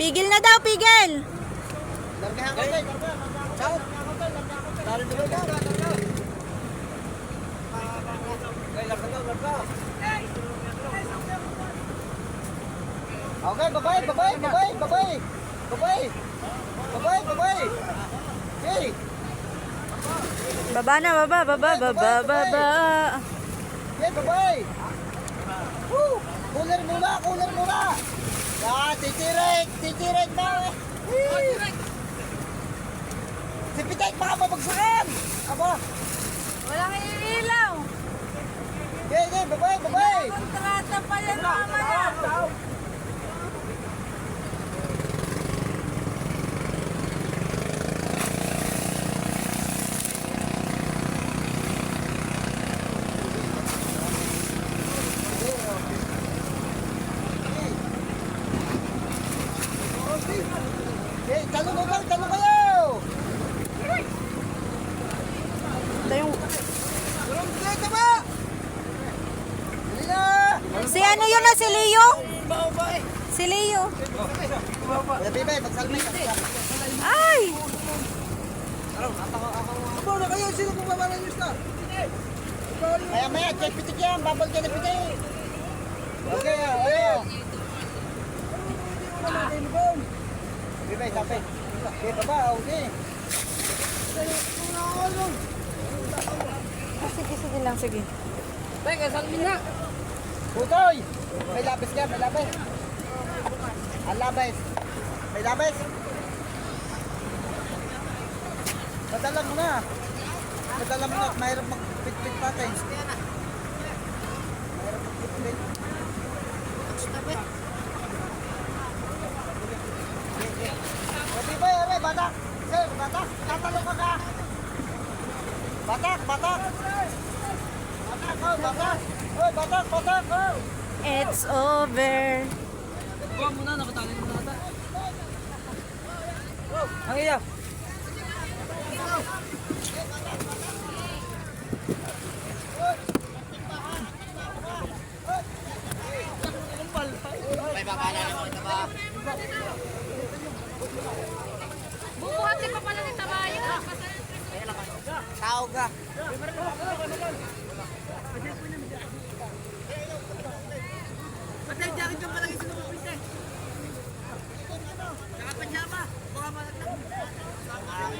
Pigil na daw, pigil. Largahan ko tayo. Ciao. Talo dito ka. Okay, bye-bye, bye-bye, bye-bye, bye-bye. Bye-bye. Bye-bye, bye-bye. Okay. Baba na, baba, baba, baba, baba. Okay, bye-bye. Woo! Cooler muna, cooler muna. Ah, titirik, titirik na. eh. Si Pitek, baka mabagsakan. Aba. Walang ilaw. Okay, okay, bye-bye, bye-bye. Kontrata pa yan mamaya. Okay, talo mo lang, talo kayo. Ito yung... Okay, tama. Dali na. Si ano yun na, si Leo? Si Leo. Sabi ba, magsalmay ka. Ay! Abo na kayo, sino kung babalan nyo sa? Maya maya, check pitik yan, babal ka na pitik. Okay, Sabi ba, sabi. Okay, baba, okay. Ah, sige, sige lang, sige. Putoy! May labis ka, may labis. Ang labis. May labis. Padala mo na. Padala mo na mahirap magpit-pit natin. Mahirap magpit-pit. Sabi ba, batak! Sir, eh, batak! Tatalo ka ka! Batak, batak! Batak, oh, batak! Oh, batak, batak, oh! It's over! Buwan mo na, nakatali mo na ata. Ang iya! May bakala naman. uga. Patay jacket ka pala isa ng pinte. Saka pajama. Baka malatang.